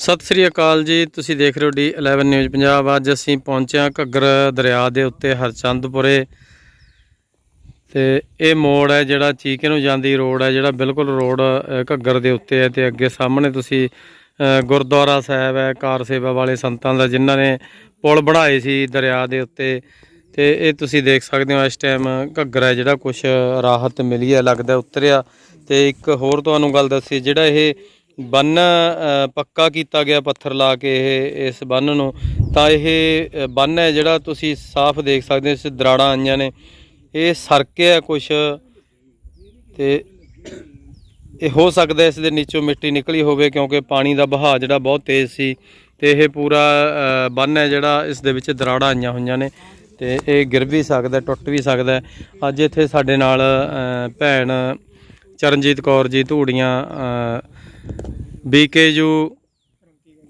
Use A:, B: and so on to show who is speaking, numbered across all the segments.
A: ਸਤਿ ਸ੍ਰੀ ਅਕਾਲ ਜੀ। ਤੁਸੀਂ ਦੇਖ ਰਹੇ ਹੋ ਡੀ 11 ਨਿਊਜ਼ ਪੰਜਾਬ। ਅੱਜ ਅਸੀਂ ਪਹੁੰਚਿਆ ਘੱਗਰ ਦਰਿਆ ਦੇ ਉੱਤੇ, ਹਰਚੰਦਪੁਰੇ। ਤੇ ਇਹ ਮੋੜ ਹੈ ਜਿਹੜਾ ਚੀਕੇ ਨੂੰ ਜਾਂਦੀ ਰੋਡ ਹੈ, ਜਿਹੜਾ ਬਿਲਕੁਲ ਰੋਡ ਘੱਗਰ ਦੇ ਉੱਤੇ ਹੈ ਤੇ ਅੱਗੇ ਸਾਹਮਣੇ ਤੁਸੀਂ ਗੁਰਦੁਆਰਾ ਸਾਹਿਬ ਹੈ, ਕਾਰ ਸੇਵਾ ਵਾਲੇ ਸੰਤਾਂ ਦਾ, ਜਿਨ੍ਹਾਂ ਨੇ ਪੁਲ ਬਣਾਏ ਸੀ ਦਰਿਆ ਦੇ ਉੱਤੇ। ਤੇ ਇਹ ਤੁਸੀਂ ਦੇਖ ਸਕਦੇ ਹੋ ਇਸ ਟਾਈਮ ਘੱਗਰ ਹੈ ਜਿਹੜਾ ਕੁਝ ਰਾਹਤ ਮਿਲੀ ਹੈ, ਲੱਗਦਾ ਉਤਰਿਆ। ਤੇ ਇੱਕ ਹੋਰ ਤੁਹਾਨੂੰ ਗੱਲ ਦੱਸੀ, ਜਿਹੜਾ ਇਹ ਬੰਨ ਪੱਕਾ ਕੀਤਾ ਗਿਆ ਪੱਥਰ ਲਾ ਕੇ ਇਹ ਇਸ ਬੰਨ ਨੂੰ ਤਾਂ ਇਹ ਅ, ਬੰਨ ਹੈ ਜਿਹੜਾ ਤੁਸੀਂ ਸਾਫ਼ ਦੇਖ ਸਕਦੇ ਹੋ ਇਸ ਦਰਾੜਾਂ ਆਈਆਂ ਨੇ। ਇਹ ਸਰਕੇ ਹੈ ਕੁਛ ਤੇ ਇਹ ਹੋ ਸਕਦਾ ਇਸ ਦੇ ਨੀਚੋਂ ਮਿੱਟੀ ਨਿਕਲੀ ਹੋਵੇ ਕਿਉਂਕਿ ਪਾਣੀ ਦਾ ਵਹਾਅ ਜਿਹੜਾ ਬਹੁਤ ਤੇਜ਼ ਸੀ ਤੇ ਇਹ ਪੂਰਾ ਅ, ਬੰਨ ਹੈ ਜਿਹੜਾ ਇਸ ਦੇ ਵਿੱਚ ਦਰਾੜਾਂ ਆਈਆਂ ਹੋਈਆਂ ਨੇ ਤੇ ਇਹ ਗਿਰ ਵੀ ਸਕਦਾ ਟੁੱਟ ਵੀ ਸਕਦਾ। ਅੱਜ ਇੱਥੇ ਸਾਡੇ ਨਾਲ ਭੈਣ ਚਰਨਜੀਤ ਕੌਰ ਜੀ ਧੂੜੀਆਂ ਬੀਕੇਯੂ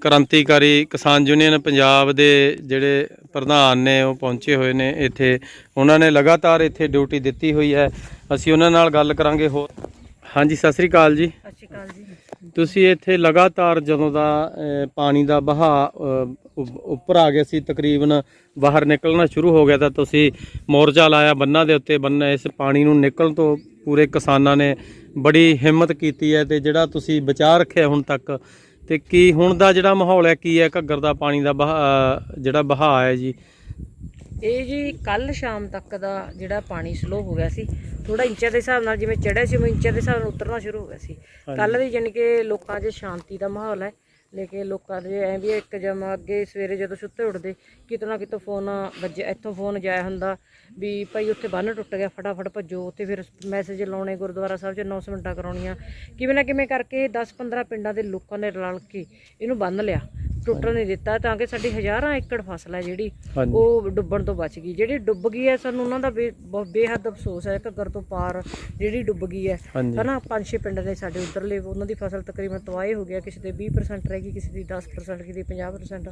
A: ਕ੍ਰਾਂਤੀਕਾਰੀ ਕਿਸਾਨ ਯੂਨੀਅਨ ਪੰਜਾਬ ਦੇ ਜਿਹੜੇ ਪ੍ਰਧਾਨ ਨੇ ਉਹ ਪਹੁੰਚੇ ਹੋਏ ਨੇ ਇੱਥੇ। ਉਹਨਾਂ ਨੇ ਲਗਾਤਾਰ ਇੱਥੇ ਡਿਊਟੀ ਦਿੱਤੀ ਹੋਈ ਹੈ। ਅਸੀਂ ਉਹਨਾਂ ਨਾਲ ਗੱਲ ਕਰਾਂਗੇ ਹੋਰ। ਹਾਂਜੀ ਸਤਿ ਸ੍ਰੀ ਅਕਾਲ ਜੀ।
B: ਸਤਿ ਸ਼੍ਰੀ ਅਕਾਲ ਜੀ।
A: ਤੁਸੀਂ ਇੱਥੇ ਲਗਾਤਾਰ ਜਦੋਂ ਦਾ ਪਾਣੀ ਦਾ ਵਹਾਅ ਉੱਪਰ ਆ ਗਿਆ ਸੀ ਤਕਰੀਬਨ ਬਾਹਰ ਨਿਕਲਣਾ ਸ਼ੁਰੂ ਹੋ ਗਿਆ ਤਾਂ ਤੁਸੀਂ ਮੋਰਚਾ ਲਾਇਆ ਬੰਨਾਂ ਦੇ ਉੱਤੇ ਬੰਨਾ ਇਸ ਪਾਣੀ ਨੂੰ ਨਿਕਲਣ ਤੋਂ ਪੂਰੇ ਕਿਸਾਨਾਂ ਨੇ ਬੜੀ ਹਿੰਮਤ ਕੀਤੀ ਹੈ ਤੇ ਜਿਹੜਾ ਤੁਸੀਂ ਬਚਾ ਰੱਖਿਆ ਹੁਣ ਤੱਕ ਤੇ ਕੀ ਹੁਣ ਦਾ ਜਿਹੜਾ ਮਾਹੌਲ ਹੈ ਕੀ ਹੈ ਘੱਗਰ ਦਾ ਪਾਣੀ ਦਾ ਜਿਹੜਾ ਵਹਾਅ ਹੈ ਜੀ?
B: ਇਹ ਜੀ ਕੱਲ ਸ਼ਾਮ ਤੱਕ ਦਾ ਜਿਹੜਾ ਪਾਣੀ ਸਲੋ ਹੋ ਗਿਆ ਸੀ ਥੋੜਾ ਇੰਚਾਂ ਦੇ ਹਿਸਾਬ ਨਾਲ ਜਿਵੇਂ ਚੜਿਆ ਸੀ ਉਹ ਇੰਚਾਂ ਦੇ ਹਿਸਾਬ ਨਾਲ ਉਤਰਨਾ ਸ਼ੁਰੂ ਹੋ ਗਿਆ ਸੀ। ਕੱਲ ਦੀ ਜਾਣੀ ਕਿ ਲੋਕਾਂ 'ਚ ਸ਼ਾਂਤੀ ਦਾ ਮਾਹੌਲ ਹੈ ਲੇਕਿਨ ਲੋਕਾਂ ਦੇ ਐ ਵੀ ਇੱਕ ਜਮ ਅੱਗੇ ਸਵੇਰੇ ਜਦੋਂ ਸੁੱਤੇ ਉੱਠਦੇ ਕਿਤਨਾ ਕਿਤੋਂ ਫੋਨ ਵੱਜਿਆ ਇੱਥੋਂ ਫੋਨ ਜਾਇਆ ਹੁੰਦਾ ਵੀ ਭਾਈ ਉੱਥੇ ਬੰਨ ਟੁੱਟ ਗਿਆ, ਫਟਾਫਟ ਭੱਜੋ, ਉੱਥੇ ਫਿਰ ਮੈਸੇਜ ਲਾਉਣੇ ਗੁਰਦੁਆਰਾ ਸਾਹਿਬ 'ਚ ਅਨਾਉਂਸਮੈਂਟਾਂ ਕਰਾਉਣੀਆਂ। ਕਿਵੇਂ ਨਾ ਕਿਵੇਂ ਕਰਕੇ 10-15 ਪਿੰਡਾਂ ਦੇ ਲੋਕਾਂ ਨੇ ਰਲ ਕੇ ਇਹਨੂੰ ਬੰਨ ਲਿਆ। ਟੁੱਟਣ ਨਹੀਂ ਦਿੱਤਾ ਤਾਂ ਕਿ ਸਾਡੀ ਹਜ਼ਾਰਾਂ ਏਕੜ ਫਸਲ ਹੈ ਜਿਹੜੀ ਉਹ ਡੁੱਬਣ ਤੋਂ ਬਚ ਗਈ। ਜਿਹੜੀ ਡੁੱਬ ਗਈ ਹੈ ਸਾਨੂੰ ਉਹਨਾਂ ਦਾ ਬੇਹੱਦ ਅਫਸੋਸ ਹੈ ਘੱਗਰ ਤੋਂ ਪਾਰ ਜਿਹੜੀ ਡੁੱਬ ਗਈ ਹੈ। ਹਨਾ ਪੰਜ ਛੇ ਪਿੰਡ ਨੇ ਸਾਡੇ ਉਧਰਲੇ ਉਹਨਾਂ ਦੀ ਫਸਲ ਤਕਰੀਬਨ ਤਬਾਹੀ ਹੋ ਗਿਆ ਕਿਸੇ ਦੇ 20% ਰਹਿ ਗਈ ਕਿਸੇ ਦੀ 10% ਕਿਸੇ ਦੀ 50%